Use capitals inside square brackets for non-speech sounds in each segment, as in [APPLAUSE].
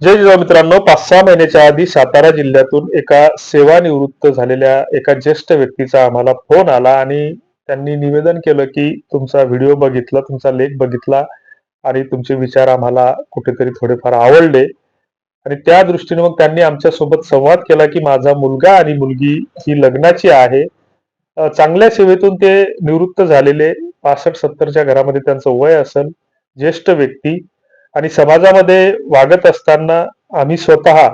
जय जिजाऊ मित्रांनो पाच सहा महिन्याच्या आधी सातारा जिल्ह्यातून एका सेवानिवृत्त झालेल्या एका ज्येष्ठ व्यक्तीचा आम्हाला फोन आला आणि त्यांनी निवेदन केलं की तुमचा व्हिडिओ बघितला तुमचा लेख बघितला आणि तुमचे विचार आम्हाला कुठेतरी थोडेफार आवडले. आणि त्या दृष्टीने मग त्यांनी आमच्यासोबत संवाद केला की माझा मुलगा आणि मुलगी ही लग्नाची आहे. चांगल्या सेवेतून ते निवृत्त झालेले पासष्ट सत्तरच्या घरामध्ये त्यांचं वय असेल ज्येष्ठ व्यक्ती. आणि समाजामध्ये वागत असताना आम्ही स्वतः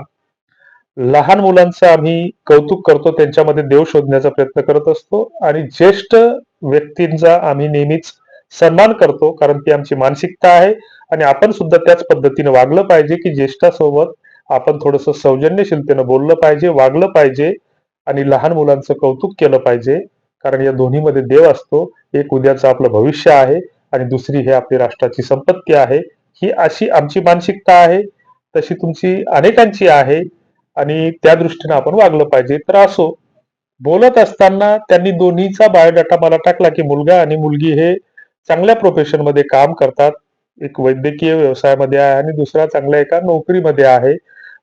लहान मुलांचं आम्ही कौतुक करतो त्यांच्यामध्ये देव शोधण्याचा प्रयत्न करत असतो आणि ज्येष्ठ व्यक्तींचा आम्ही नेहमीच सन्मान करतो कारण ती आमची मानसिकता आहे आणि आपण सुद्धा त्याच पद्धतीने वागलं पाहिजे की ज्येष्ठासोबत आपण थोडस सौजन्यशीलतेनं बोललं पाहिजे वागलं पाहिजे आणि लहान मुलांचं कौतुक केलं पाहिजे कारण या दोन्हीमध्ये देव असतो. एक उद्याचं आपलं भविष्य आहे आणि दुसरी हे आपली राष्ट्राची संपत्ती आहे. ही अशी आमची मानसिकता आहे तशी तुमची अनेकांची आहे आणि त्या दृष्टीने आपण वागलं पाहिजे. तर असो बोलत असताना त्यांनी दोन्हीचा बायोडाटा मला टाकला की मुलगा आणि मुलगी हे चांगल्या प्रोफेशनमध्ये काम करतात. एक वैद्यकीय व्यवसायामध्ये आहे आणि दुसरा चांगल्या एका नोकरीमध्ये आहे.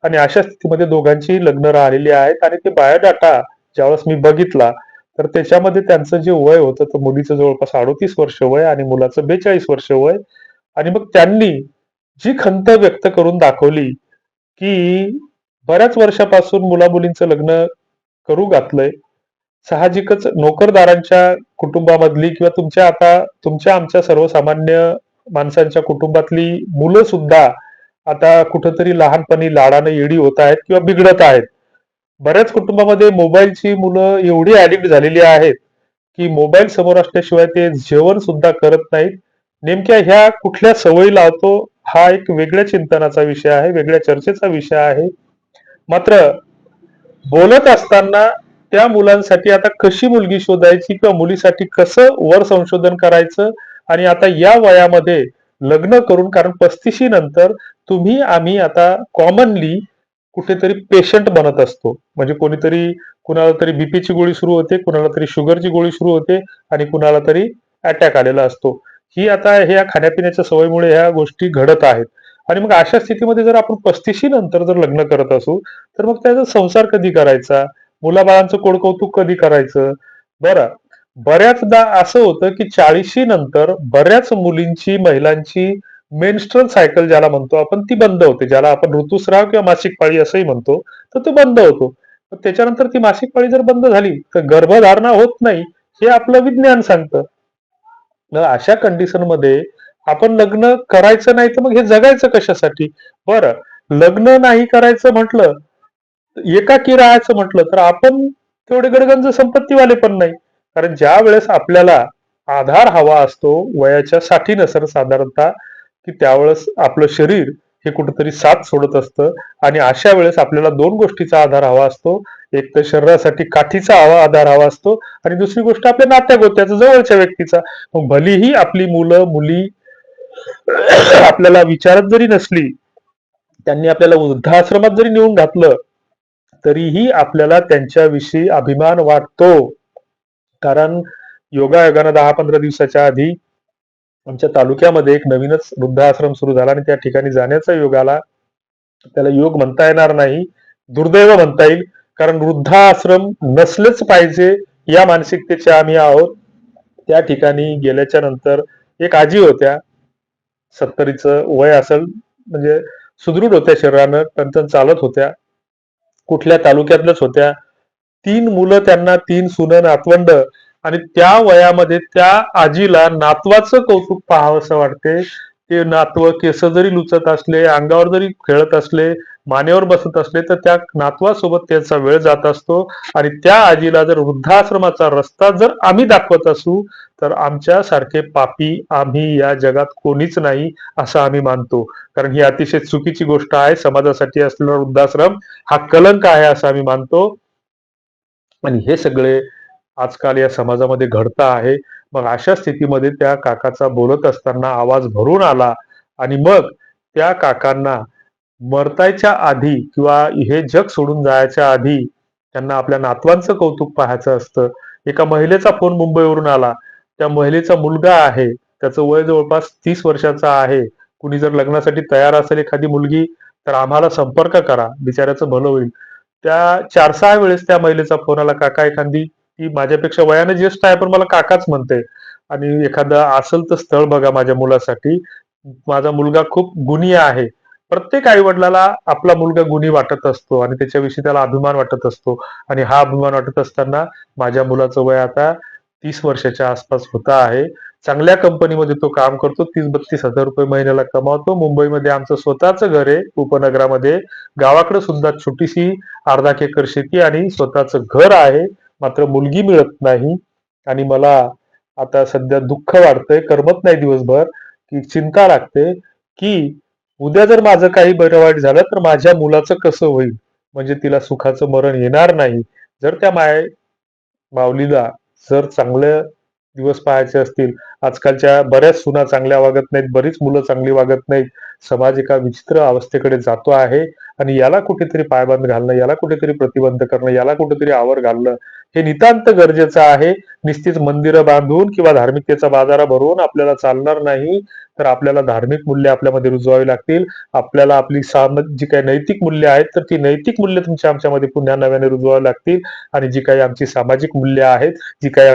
आणि अशा स्थितीमध्ये दोघांची लग्न राहिलेली आहेत आणि ते बायोडाटा ज्यावेळेस मी बघितला तर त्याच्यामध्ये त्यांचं जे वय होतं तर मुलीचं जवळपास अडोतीस वर्ष वय आणि मुलाचं बेचाळीस वर्ष वय. आणि मग त्यांनी जी खंत व्यक्त करून दाखवली की बऱ्याच वर्षापासून मुला मुलींचं लग्न करू घातलंय साहजिकच नोकरदारांच्या कुटुंबामधली किंवा तुमच्या आता तुमच्या आमच्या सर्वसामान्य माणसांच्या कुटुंबातली मुलं सुद्धा आता कुठंतरी लहानपणी लाडानं येडी होत आहेत किंवा बिघडत आहेत. बऱ्याच कुटुंबामध्ये मोबाईलची मुलं एवढी ऍडिक्ट झालेली आहेत की मोबाईल समोर असल्याशिवाय ते जेवण सुद्धा करत नाहीत. नेमक्या ह्या कुठल्या सवयी लावतो हा एक वेगळ्या चिंतनाचा विषय आहे वेगळ्या चर्चेचा विषय आहे. मात्र बोलत असताना त्या मुलांसाठी आता कशी मुलगी शोधायची किंवा मुलीसाठी कसं वर संशोधन करायचं आणि आता या वयामध्ये लग्न करून कारण पस्तीशी नंतर तुम्ही आम्ही आता कॉमनली कुठेतरी पेशंट बनत असतो. म्हणजे कोणीतरी कुणाला तरी बीपीची गोळी सुरू होते कुणाला तरी शुगरची गोळी सुरू होते आणि कुणाला तरी अटॅक आलेला असतो. ही आता ह्या खाण्यापिण्याच्या सवयीमुळे ह्या गोष्टी घडत आहेत. आणि मग अशा स्थितीमध्ये जर आपण पस्तीशी नंतर जर लग्न करत असू तर मग त्याचा संसार कधी करायचा? मुलाबाळांचं कोडकौतुक कधी करायचं? बरं बऱ्याचदा असं होतं की चाळीशी नंतर बऱ्याच मुलींची महिलांची मेन्स्ट्रल सायकल ज्याला म्हणतो आपण ती बंद होते. ज्याला आपण ऋतुस्राव किंवा मासिक पाळी असंही म्हणतो तर तो बंद होतो. त्याच्यानंतर ती मासिक पाळी जर बंद झाली तर गर्भधारणा होत नाही हे आपलं विज्ञान सांगतं. अशा कंडिशनमध्ये आपण लग्न करायचं नाही तर मग हे जगायचं कशासाठी? बरं लग्न नाही करायचं म्हटलं एकाकी राहायचं म्हटलं तर आपण तेवढे गडगंज संपत्तीवाले पण नाही. कारण ज्या वेळेस आपल्याला आधार हवा असतो वयाच्या साठी नसर साधारणतः की त्यावेळेस आपलं शरीर हे कुठेतरी साथ सोडत असतं. आणि अशा वेळेस आपल्याला दोन गोष्टीचा आधार हवा असतो एक तर शरीरासाठी काठीचा हवा आधार हवा असतो आणि दुसरी गोष्ट आपल्या नात्या गोत्याचा जवळच्या व्यक्तीचा. मग भलीही आपली मुलं मुली [COUGHS] आपल्याला विचारत जरी नसली त्यांनी आपल्याला वृद्धाश्रमात जरी नेऊन घातलं तरीही आपल्याला त्यांच्याविषयी अभिमान वाटतो. कारण योगायोगानं दहा पंधरा दिवसाच्या आधी आमच्या तालुक्यामध्ये एक नवीनच वृद्धाश्रम सुरू झाला आणि त्या ठिकाणी जाण्याचा योग आला त्याला योग म्हणता येणार नाही दुर्दैव म्हणता येईल. कारण वृद्धाश्रम नसलेच पाहिजे या मानसिकतेचे आम्ही आहोत. त्या ठिकाणी गेल्याच्यानंतर एक आजी होत्या. सत्तरीचं वय असेल म्हणजे सुदृढ होत्या शरीरानं टणटण चालत होत्या. कुठल्या तालुक्यातल्याच होत्या. तीन मुलं त्यांना तीन सुनं नातवंड आणि त्या वयामध्ये त्या आजीला नातवाचं कौतुक पाहावंसं वाटते. ते नातव केस जरी लुचत असले अंगावर जरी खेळत असले मानेवर बसत असले तर त्या नातवासोबत त्यांचा वेळ जात असतो. आणि त्या आजीला जर वृद्धाश्रमाचा रस्ता जर आम्ही दाखवत असू तर आमच्या सारखे पापी आम्ही या जगात कोणीच नाही असं आम्ही मानतो. कारण ही अतिशय चुकीची गोष्ट आहे. समाजासाठी असलेला वृद्धाश्रम हा कलंक आहे असं आम्ही मानतो. आणि हे सगळे आजकाल या समाजामध्ये घडतं आहे. मग अशा स्थितीमध्ये त्या काकाचा बोलत असताना आवाज भरून आला. आणि मग त्या काकांना मरतायच्या आधी किंवा हे जग सोडून जायच्या आधी त्यांना आपल्या नातवांचं कौतुक पाहायचं असतं. एका महिलेचा फोन मुंबईवरून आला. त्या महिलेचा मुलगा आहे. त्याचं वय जवळपास तीस वर्षाचा आहे. कुणी जर लग्नासाठी तयार असेल एखादी मुलगी तर आम्हाला संपर्क करा. बिचाऱ्याचं भलं होईल. त्या चार सहा वेळेस त्या महिलेचा फोन आला काका एखादी ती माझ्यापेक्षा वयाने ज्येष्ठ आहे पण मला काकाच म्हणते. आणि एखादं असेल तर स्थळ बघा माझ्या मुलासाठी. माझा मुलगा खूप गुणी आहे. प्रत्येक आईवडिलाला आपला मुलगा गुणी वाटत असतो आणि त्याच्याविषयी त्याला अभिमान वाटत असतो. आणि हा अभिमान वाटत असताना माझ्या मुलाचं वय आता तीस वर्षाच्या आसपास होता आहे. चांगल्या कंपनीमध्ये तो काम करतो. तीस बत्तीस हजार रुपये महिन्याला कमावतो. मुंबईमध्ये आमचं स्वतःचं घर आहे उपनगरामध्ये. गावाकडे सुद्धा छोटीशी अर्धा एकर शेती आणि स्वतःचं घर आहे. मात्र मुलगी मिळत नाही. आणि मला आता सध्या दुःख वाटतंय. करमत नाही दिवसभर. की चिंता लागते की उद्या जर माझं काही बरं वाईट झालं तर माझ्या मुलाचं कसं होईल? म्हणजे तिला सुखाचं मरण येणार नाही. जर त्या माय माऊलीला जर चांगलं दिवस पाहायचे असतील. आजकालच्या बऱ्याच सुना चांगल्या वागत नाहीत बरीच मुलं चांगली वागत नाहीत. समाज एका विचित्र अवस्थेकडे जातो आहे आणि याला कुठेतरी पायबंद घालणं याला कुठेतरी प्रतिबंध करणं याला कुठेतरी आवर घालणं हे नितांत गरजेचं आहे. निश्चित मंदिरं बांधून किंवा धार्मिकतेचा बाजारा भरवून आपल्याला चालणार नाही तर आपल्याला धार्मिक मूल्य आपल्यामध्ये रुजवावी लागतील. आपल्याला आपली साम जी काही नैतिक मूल्य आहेत तर ती नैतिक मूल्य तुमच्या आमच्यामध्ये पुन्हा नव्याने रुजवावी लागतील. आणि जी काही आमची सामाजिक मूल्य आहेत जी काही